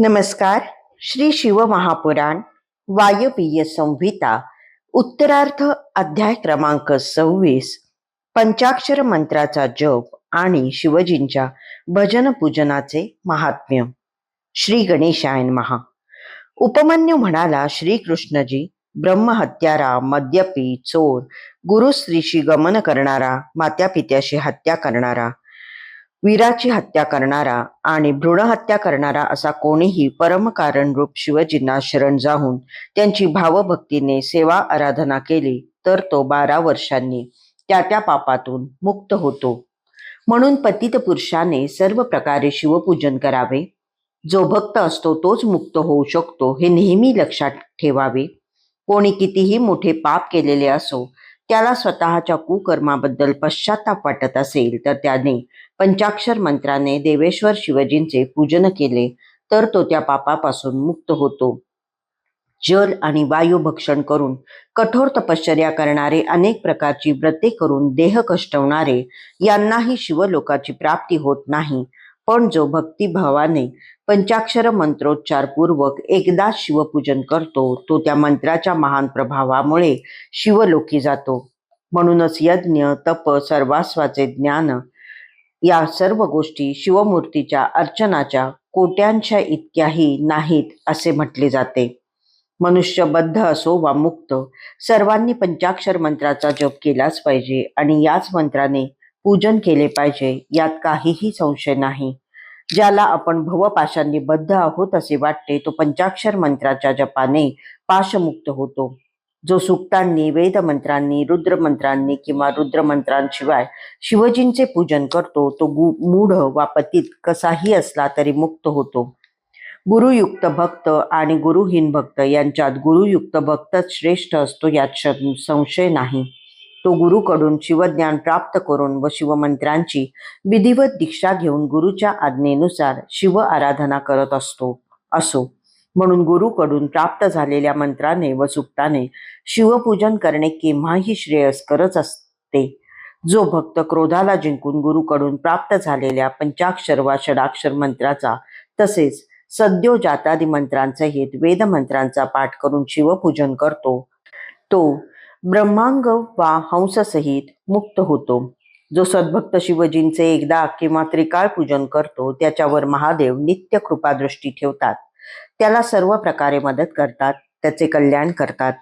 नमस्कार. श्री शिव महापुराण संहिता उत्तरार्थ अध्याय क्रमांक सव्वीस. पंचाक्षर मंत्राचा जप आणि शिवजींच्या भजन पूजनाचे महात्म्य. श्री गणेशायन महा उपमन्यू म्हणाला श्रीकृष्णजी ब्रह्महत्यारा मद्यपी चोर गुरुस्त्रीशी गमन करणारा मात्यापित्याशी हत्या करणारा वीराची हत्या करणारा आणि भ्रूण हत्या करणारा असा कोणीही परमकारणरूप शिवजींना शरण जाऊन त्यांची भावभक्तीने सेवा आराधना केली तर तो बारा वर्षांनी त्या त्या पापातून मुक्त होतो. म्हणून पतित पुरुषाने सर्व प्रकारे शिवपूजन करावे. जो भक्त असतो तोच मुक्त होऊ शकतो हे नेहमी लक्षात ठेवावे. कोणी कितीही मोठे पाप केलेले असो त्याला स्वतःच्या कुकर्माबद्दल पश्चाताप वाटत असेल तर त्याने पंचाक्षर मंत्राने देवेश्वर शिवजींचे पूजन केले तर तो त्या पापापासून मुक्त होतो. जल आणि वायू भक्षण करून कठोर तपश्चर्या करणारे अनेक प्रकारची व्रते करून देह कष्टवणारे यांनाही शिवलोकाची प्राप्ती होत नाही. पण जो भक्तिभावाने पंचाक्षर मंत्रोच्चारपूर्वक एकदाच एकदा शिवपूजन करतो तो त्या मंत्राच्या महान प्रभावामुळे शिवलोकी जातो. म्हणूनच यज्ञ तप सर्वास्वाचे ज्ञान या सर्व गोष्टी शिवमूर्तीच्या अर्चनाच्या कोट्यांच्या इतक्याही नाहीत असे म्हटले जाते. मनुष्य बद्ध असो वा मुक्त सर्वांनी पंचाक्षर मंत्राचा जप केलाच पाहिजे आणि याच मंत्राने पूजन केले पाहिजे यात काहीही संशय नाही. ज्याला आपण भवपाशांनी बद्ध आहोत असे वाटते तो पंचाक्षर मंत्राच्या जपाने पाशमुक्त होतो. जो सुक्तांनी वेदमंत्रांनी रुद्रमंत्रांनी किंवा रुद्रमंत्रांशिवाय शिवजींचे पूजन करतो तो मूढ वा पतीत कसाही असला तरी मुक्त होतो. गुरुयुक्त भक्त आणि गुरुहीन भक्त यांच्यात गुरुयुक्त भक्तच श्रेष्ठ असतो यात संशय नाही. तो गुरुकडून शिवज्ञान प्राप्त करून व शिवमंत्रांची विधिवत दीक्षा घेऊन गुरुच्या आज्ञेनुसार शिव आराधना करत असतो असो. म्हणून गुरुकडून प्राप्त झालेल्या मंत्राने व सुक्ताने शिवपूजन करणे केव्हाही श्रेयस्करच असते. जो भक्त क्रोधाला जिंकून गुरुकडून प्राप्त झालेल्या पंचाक्षर वा षडाक्षर मंत्राचा तसेच सद्यो जातादी मंत्रांसहित वेदमंत्रांचा पाठ करून शिवपूजन करतो तो ब्रह्मांग वा हंससहित मुक्त होतो. जो सद्भक्त शिवजींचे एकदा किंवा त्रिकाळ पूजन करतो त्याच्यावर महादेव नित्य कृपादृष्टी ठेवतात. त्याला सर्व प्रकारे मदत करतात त्याचे कल्याण करतात.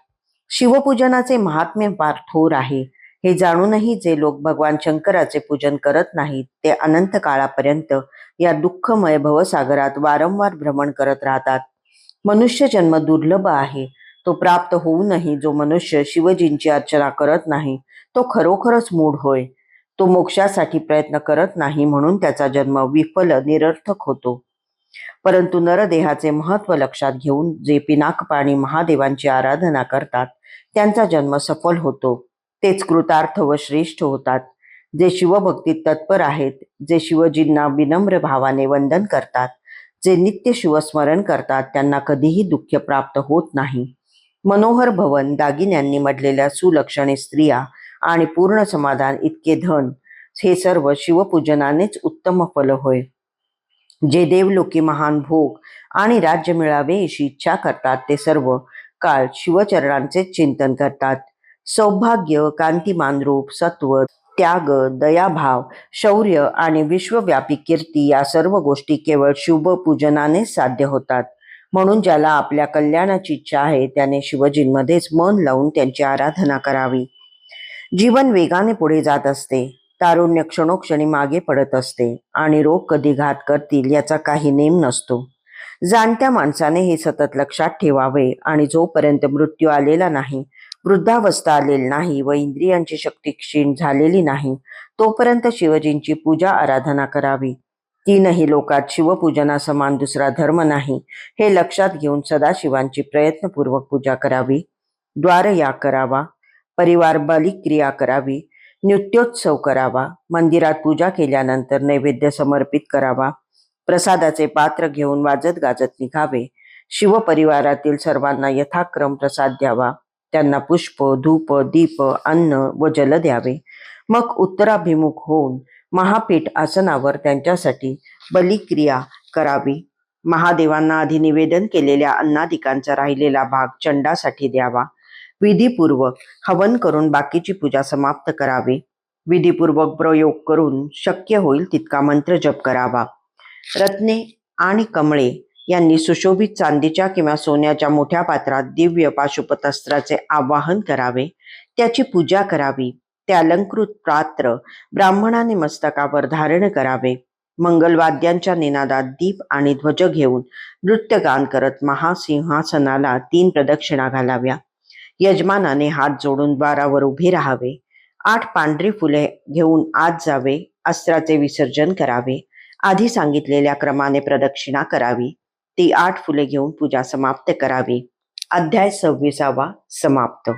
शिवपूजनाचे महात्म्य फार थोर आहे. हे जाणूनही जे लोक भगवान शंकराचे पूजन करत नाहीत ते अनंत काळापर्यंत या दुःखमय भवसागरात वारंवार भ्रमण करत राहतात. मनुष्य जन्म दुर्लभ आहे. तो प्राप्त होऊनही जो मनुष्य शिवजींची अर्चना करत नाही तो खरोखरच मूढ होय. तो मोक्षासाठी प्रयत्न करत नाही म्हणून त्याचा जन्म विफल निरर्थक होतो. परंतु नरदेहाचे महत्त्व लक्षात घेऊन जे पिनाकपाणी महादेवांची आराधना करतात त्यांचा जन्म सफल होतो. तेच कृतार्थ व श्रेष्ठ होतात. जे शिवभक्तीत तत्पर आहेत जे शिवजींना विनम्र भावाने वंदन करतात जे नित्य शिवस्मरण करतात त्यांना कधीही दुःख प्राप्त होत नाही. मनोहर भवन दागिन्यांनी मडलेल्या सुलक्षणे स्त्रिया आणि पूर्ण समाधान इतके धन हे सर्व शिवपूजनानेच उत्तम फल होय. जे देवलोकी महान भोग आणि राज्य मिळावे अशी इच्छा करतात ते सर्व काळ शिवचरणांचे चिंतन करतात. सौभाग्य कांतिमान रूप सत्व त्याग दयाभाव शौर्य आणि विश्वव्यापी कीर्ती या सर्व गोष्टी केवळ शिवपूजनानेच साध्य होतात. म्हणून ज्याला आपल्या कल्याणाची इच्छा आहे त्याने शिवजींमध्येच मन लावून त्यांची आराधना करावी. जीवन वेगाने पुढे जात असते. तारुण्य क्षणोक्षणी मागे पडत असते आणि रोग कधी घात करतील याचा काही नेम नसतो. जाणत्या माणसाने हे सतत लक्षात ठेवावे आणि जोपर्यंत मृत्यू आलेला नाही वृद्धावस्था आलेली नाही व इंद्रियांची शक्ती क्षीण झालेली नाही तोपर्यंत शिवजींची पूजा आराधना करावी. तीनही लोकात शिवपूजना समान दुसरा धर्म नाही. हे लक्षात घेऊन सदाशिवांची प्रयत्नपूर्वक पूजा करावी. द्वार या करावा. परिवार बलिक्रिया करावी. नृत्योत्सव करावा. मंदिरात पूजा केल्यानंतर नैवेद्य समर्पित करावा. प्रसादाचे पात्र घेऊन वाजत गाजत निघावे. शिवपरिवारातील सर्वांना यथाक्रम प्रसाद द्यावा. त्यांना पुष्प धूप दीप अन्न व जल द्यावे. मग उत्तराभिमुख होऊन महापीठ आसनावर त्यांच्यासाठी बलिक्रिया करावी. महादेवांना आधी निवेदन केलेल्या अन्नादिकांचा राहिलेला भाग चंडासाठी द्यावा. विधीपूर्वक हवन करून बाकीची पूजा समाप्त करावी. विधीपूर्वक प्रयोग करून शक्य होईल तितका मंत्र जप करावा. रत्ने आणि कमळे यांनी सुशोभित चांदीच्या किंवा सोन्याच्या मोठ्या पात्रात दिव्य पाशुपतास्त्राचे आवाहन करावे. त्याची पूजा करावी. ते अलंकृत पात्र ब्राह्मणाने मस्तकावर धारण करावे. मंगलवाद्यांच्या निनादात दीप आणि ध्वज घेऊन नृत्यगान करत महासिंहासनाला तीन प्रदक्षिणा घालाव्या. यजमानाने हात जोडून द्वारावर उभे राहावे. आठ पांढरी फुले घेऊन आत जावे अस्त्राचे विसर्जन करावे. आधी सांगितलेल्या क्रमाने प्रदक्षिणा करावी. ती आठ फुले घेऊन पूजा समाप्त करावी. अध्याय सव्वीसावा समाप्त.